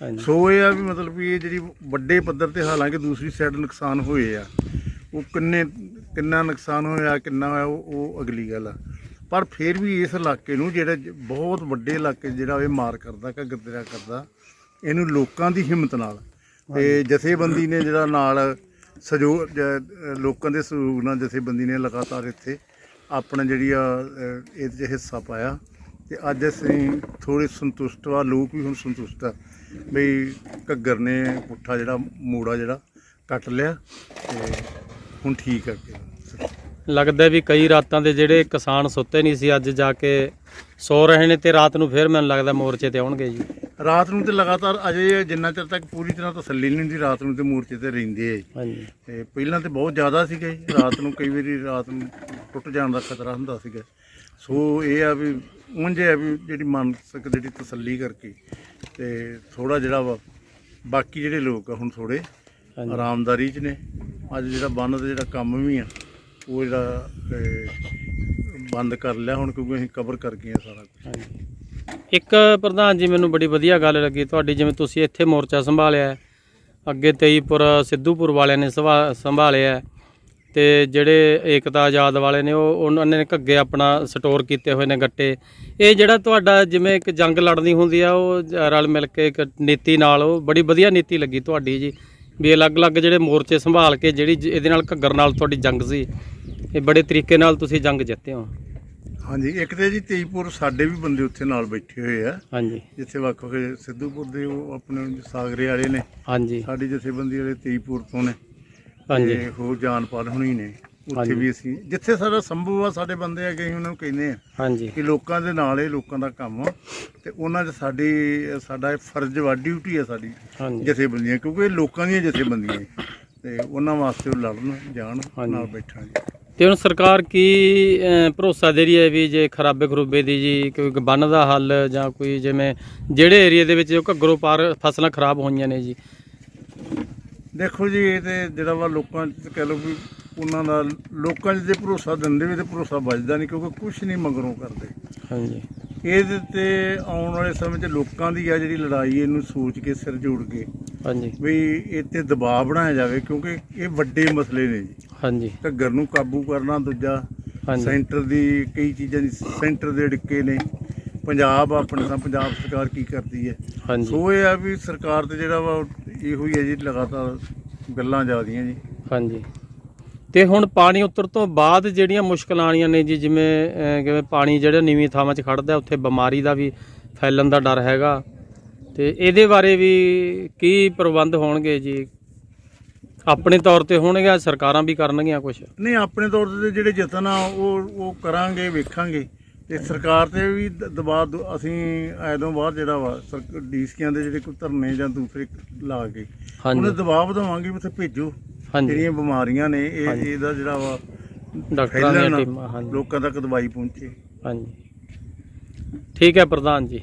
A: ਹਾਂਜੀ
C: ਸੋ ਇਹ ਆ ਵੀ ਮਤਲਬ ਵੀ ਇਹ ਜਿਹੜੀ ਵੱਡੇ ਪੱਧਰ ਤੇ ਹਾਲਾਂਕਿ ਦੂਸਰੀ ਸਾਈਡ ਨੁਕਸਾਨ ਹੋਏ ਆ ਉਹ ਕਿੰਨੇ ਕਿੰਨਾ ਨੁਕਸਾਨ ਹੋਇਆ ਕਿੰਨਾ ਹੋਇਆ ਉਹ ਉਹ ਅਗਲੀ ਗੱਲ ਆ। ਪਰ ਫਿਰ ਵੀ ਇਸ ਇਲਾਕੇ ਨੂੰ ਜਿਹੜਾ ਜ- ਬਹੁਤ ਵੱਡੇ ਇਲਾਕੇ ਜਿਹੜਾ ਇਹ ਮਾਰ ਕਰਦਾ ਘੱਗਰ ਦਰਿਆ ਕਰਦਾ ਇਹਨੂੰ ਲੋਕਾਂ ਦੀ ਹਿੰਮਤ ਨਾਲ ਤੇ ਜਥੇਬੰਦੀ ਨੇ ਜਿਹੜਾ ਨਾਲ ਸਹਿਯੋਗ ਜ- ਲੋਕਾਂ ਦੇ ਸਹਿਯੋਗ ਨਾਲ ਜਥੇਬੰਦੀ ਨੇ ਲਗਾਤਾਰ ਇੱਥੇ ਆਪਣਾ ਜਿਹੜੀ ਆ ਅ, ਇਹਦੇ 'ਚ ਹਿੱਸਾ ਪਾਇਆ। ਤੇ ਅੱਜ ਅਸੀਂ ਥੋੜੇ ਸੰਤੁਸ਼ਟ ਆ ਲੋਕ ਵੀ ਹੁਣ ਸੰਤੁਸ਼ਟ ਆ ਵੀ ਘੱਗਰ ਨੇ ਪੁੱਠਾ ਜਿਹੜਾ ਮੋੜਾ ਜਿਹੜਾ ਕੱਟ ਲਿਆ ਤੇ ਹੁਣ ਠੀਕ ਆ ਅੱਗੇ।
A: ਲੱਗਦਾ ਵੀ ਕਈ ਰਾਤਾਂ ਦੇ ਜਿਹੜੇ ਕਿਸਾਨ ਸੁੱਤੇ ਨਹੀਂ ਸੀ ਅੱਜ ਜਾ ਕੇ ਸੋ ਰਹੇ ਨੇ ਤੇ ਰਾਤ ਨੂੰ ਫਿਰ ਮੈਨੂੰ ਲੱਗਦਾ ਮੋਰਚੇ ਤੇ ਆਉਣਗੇ ਜੀ।
C: ਰਾਤ ਨੂੰ ਤੇ ਲਗਾਤਾਰ ਅਜੇ ਜਿੰਨਾ ਚਿਰ ਤੱਕ ਪੂਰੀ ਤਰ੍ਹਾਂ ਤਸੱਲੀ ਨਹੀਂ ਹੁੰਦੀ ਰਾਤ ਨੂੰ ਤੇ ਮੋਰਚੇ ਤੇ ਰਹਿੰਦੇ ਆ।
A: ਹਾਂਜੀ।
C: ਤੇ ਪਹਿਲਾਂ ਤੇ ਬਹੁਤ ਜ਼ਿਆਦਾ ਸੀਗਾ ਜੀ। ਰਾਤ ਨੂੰ ਕਈ ਵਾਰੀ ਰਾਤ ਨੂੰ ਟੁੱਟ ਜਾਣ ਦਾ ਖਤਰਾ ਹੁੰਦਾ ਸੀਗਾ। ਸੋ ਇਹ ਆ ਵੀ ਉਂਝ ਇਹ ਆ ਵੀ ਜਿਹੜੀ ਮਾਨਸਿਕ ਜਿਹੜੀ ਤਸੱਲੀ ਕਰਕੇ ਤੇ ਥੋੜਾ ਜਿਹੜਾ ਵਾ ਬਾਕੀ ਜਿਹੜੇ ਲੋਕ ਆ ਹੁਣ ਥੋੜੇ ਆਰਾਮਦਾਰੀ 'ਚ ਨੇ। ਅੱਜ ਜਿਹੜਾ ਬੰਨ ਦਾ ਜਿਹੜਾ ਕੰਮ ਵੀ ਆ ਉਹ ਜਿਹੜਾ ਬੰਦ ਕਰ ਲਿਆ ਹੁਣ ਕਿਉਂਕਿ ਅਸੀਂ ਕਵਰ ਕਰ ਗਏ ਆ ਸਾਰਾ ਕੁਝ
A: ਇੱਕ ਪ੍ਰਧਾਨ ਜੀ ਮੈਨੂੰ ਬੜੀ ਵਧੀਆ ਗੱਲ ਲੱਗੀ। ਤੁਹਾਡੀ ਜਿਵੇਂ ਤੁਸੀਂ ਇੱਥੇ ਮੋਰਚਾ ਸੰਭਾਲਿਆ ਅੱਗੇ ਤੇਈਪੁਰ ਸਿੱਧੂਪੁਰ ਵਾਲਿਆਂ ਨੇ ਸੰਭਾ- ਸੰਭਾਲਿਆ ਤੇ ਜਿਹੜੇ ਏਕਤਾ ਆਜ਼ਾਦ ਵਾਲੇ ਨੇ ਉਹ ਉਹਨਾਂ ਨੇ ਘੱਗੇ ਆਪਣਾ ਸਟੋਰ ਕੀਤੇ ਹੋਏ ਨੇ ਗੱਟੇ। ਇਹ ਜਿਹੜਾ ਤੁਹਾਡਾ ਜਿਵੇਂ ਇੱਕ ਜੰਗ ਲੜਨੀ ਹੁੰਦੀ ਆ ਉਹ ਰਲ ਮਿਲ ਕੇ ਇੱਕ ਨੀਤੀ ਨਾਲ ਉਹ ਬੜੀ ਵਧੀਆ ਨੀਤੀ ਲੱਗੀ ਤੁਹਾਡੀ ਜੀ। ਵੀ ਅਲੱਗ-ਅਲੱਗ ਜਿਹੜੇ ਮੋਰਚੇ ਸੰਭਾਲ ਕੇ ਜਿਹੜੀ ਇਹਦੇ ਨਾਲ ਘੱਗਰ ਨਾਲ ਤੁਹਾਡੀ ਜੰਗ ਸੀ ਇਹ ਬੜੇ ਤਰੀਕੇ ਨਾਲ ਤੁਸੀਂ ਜੰਗ ਜਿੱਤੇ ਹੋ।
C: ਹਾਂਜੀ ਇੱਕ ਤੇ ਜੀ ਤੇਜਪੁਰ ਸਾਡੇ ਵੀ ਬੰਦੇ ਉੱਥੇ ਨਾਲ ਬੈਠੇ ਹੋਏ ਆ।
A: ਹਾਂਜੀ।
C: ਜਿੱਥੇ ਵੱਖ ਵੱਖ ਸਿੱਧੂਪੁਰ ਦੇ ਉਹ ਆਪਣੇ ਸਾਗਰੇ ਵਾਲੇ ਨੇ।
A: ਹਾਂਜੀ।
C: ਸਾਡੀ ਜਥੇਬੰਦੀ ਵਾਲੇ ਤੇਜਪੁਰ ਤੋਂ ਨੇ।
A: ਹਾਂਜੀ।
C: ਹੋਰ ਜਾਨਪਾਲ ਹੁਣੀ ਨੇ। ਉੱਥੇ
A: ਹਾਂਜੀ।
C: ਵੀ ਅਸੀਂ ਜਿੱਥੇ ਸਾਡਾ ਸੰਭਵ ਆ ਸਾਡੇ ਬੰਦੇ ਹੈਗੇ ਅਸੀਂ ਉਹਨਾਂ ਨੂੰ ਕਹਿੰਦੇ ਆ
A: ਹਾਂਜੀ
C: ਕਿ ਲੋਕਾਂ ਦੇ ਨਾਲ ਇਹ ਲੋਕਾਂ ਦਾ ਕੰਮ ਆ ਤੇ ਉਹਨਾਂ 'ਚ ਸਾਡੀ ਸਾਡਾ ਇਹ ਫਰਜ਼ ਵਾ ਡਿਊਟੀ ਆ ਸਾਡੀ
A: ਹਾਂਜੀ
C: ਜਥੇਬੰਦੀਆਂ ਕਿਉਂਕਿ ਇਹ ਲੋਕਾਂ ਦੀਆਂ ਜਥੇਬੰਦੀਆਂ ਏ ਤੇ ਉਹਨਾਂ ਵਾਸਤੇ ਉਹ ਲੜਨ ਜਾਣ
A: ਹਾਂਜੀ।
C: ਨਾਲ ਬੈਠਾਂ ਜੀ
A: ਤੇ ਹੁਣ ਸਰਕਾਰ ਕੀ ਅਹ, ਭਰੋਸਾ ਦੇ ਰਹੀ ਹੈ ਵੀ ਜੇ ਖਰਾਬੇ ਖਰੂਬੇ ਦੀ ਜੀ ਕੋਈ ਬੰਨ ਦਾ ਹੱਲ ਜਾਂ ਕੋਈ ਜਿਵੇਂ ਜਿਹੜੇ ਏਰੀਆ ਦੇ ਵਿੱਚ ਜੋ ਘੱਗਰੋਂ ਪਾਰ ਫਸਲਾਂ ਖਰਾਬ ਹੋਈਆਂ ਨੇ ਜੀ
C: ਦੇਖੋ ਜੀ ਇਹ ਤੇ ਜਿਹੜਾ ਵਾ ਲੋਕਾਂ 'ਚ ਕਹਿ ਲਓ ਵੀ ਉਹਨਾਂ ਦਾ ਲੋਕਾਂ 'ਚ ਜੇ ਭਰੋਸਾ ਦਿੰਦੇ ਵੀ ਤੇ ਭਰੋਸਾ ਵੱਜਦਾ ਨਹੀਂ ਕਿਉਂਕਿ ਕੁਝ ਨਹੀਂ ਮਗਰੋਂ ਕਰਦੇ।
A: ਹਾਂਜੀ।
C: ਇਹਦੇ ਤੇ ਆਉਣ ਵਾਲੇ ਸਮੇਂ 'ਚ ਲੋਕਾਂ ਦੀ ਆ ਜਿਹੜੀ ਲੜਾਈ ਇਹਨੂੰ ਸੋਚ ਕੇ ਸਿਰ ਜੋੜ ਕੇ
A: ਹਾਂਜੀ।
C: ਵੀ ਇਹ ਤੇ ਦਬਾਅ ਬਣਾਇਆ ਜਾਵੇ ਕਿਉਂਕਿ ਇਹ ਵੱਡੇ ਮਸਲੇ ਨੇ ਜੀ।
A: ਹਾਂਜੀ।
C: ਘੱਗਰ ਨੂੰ ਕਾਬੂ ਕਰਨਾ ਦੂਜਾ ਸੈਂਟਰ ਦੀ ਕਈ ਚੀਜ਼ਾਂ ਦੀ ਸੈਂਟਰ ਦੇ ਅੜਿੱਕੇ ਨੇ। ਪੰਜਾਬ ਆਪਣੇ ਤਾਂ ਪੰਜਾਬ ਸਰਕਾਰ ਕੀ ਕਰਦੀ ਹੈ?
A: ਹਾਂਜੀ।
C: ਸੋ ਇਹ ਆ ਵੀ ਸਰਕਾਰ ਤੇ ਜਿਹੜਾ ਵਾ ਇਹੋ ਹੀ ਹੈ ਜੀ ਲਗਾਤਾਰ ਗੱਲਾਂ ਚੱਲਦੀਆਂ ਜੀ।
A: ਹਾਂਜੀ। ਤੇ ਹੁਣ ਪਾਣੀ ਉਤਰ ਤੋਂ ਬਾਅਦ ਜਿਹੜੀਆਂ ਮੁਸ਼ਕਲਾਂ ਆਣੀਆਂ ਨੇ ਜੀ ਜਿਵੇਂ ਜਿਵੇਂ ਪਾਣੀ ਜਿਹੜਾ ਨੀਵੀਂ ਥਾਵਾਂ 'ਚ ਖੜਦਾ ਉੱਥੇ ਬਿਮਾਰੀ ਦਾ ਵੀ ਫੈਲਣ ਦਾ ਡਰ ਹੈਗਾ। ਤੇ ਇਹਦੇ ਬਾਰੇ ਵੀ ਕੀ ਪ੍ਰਬੰਧ ਹੋਣਗੇ ਜੀ? ਆਪਣੇ ਤੌਰ ਤੇ ਹੋਣਗੇ ਸਰਕਾਰਾਂ ਵੀ ਕਰਨਗੀਆਂ ਕੁਝ
C: ਨਹੀਂ ਆਪਣੇ ਤੌਰ ਤੇ ਜਿਹੜੇ ਯਤਨ ਆ ਉਹ ਉਹ ਕਰਾਂਗੇ ਵੇਖਾਂਗੇ। ਤੇ ਸਰਕਾਰ ਤੇ ਵੀ ਦਬਾਅ ਅਸੀਂ ਐਦੋਂ ਬਾਅਦ ਜਿਹੜਾ ਵਾ ਡੀਸੀਆਂ ਦੇ ਜਿਹੜੇ ਕੋਈ ਧਰਨੇ ਜਾਂ ਦੂਸਰੇ ਲਾ ਕੇ ਉਹਨੇ ਦਬਾਅ ਵਧਾਵਾਂਗੇ ਉੱਥੇ ਭੇਜੋ।
A: ਹਾਂਜੀ।
C: ਜਿਹੜੀਆਂ ਬਿਮਾਰੀਆਂ ਨੇ ਇਹ। ਇਹਦਾ ਜਿਹੜਾ ਵਾ
A: ਡਾਕਟਰਾਂ ਦੀਆਂ
C: ਫੈਲਣ
A: ਟੀਮਾਂ ਹਾਂਜੀ।
C: ਲੋਕਾਂ ਤੱਕ ਦਵਾਈ ਪਹੁੰਚੇ।
A: ਹਾਂਜੀ। ਠੀਕ ਹੈ ਪ੍ਰਧਾਨ ਜੀ।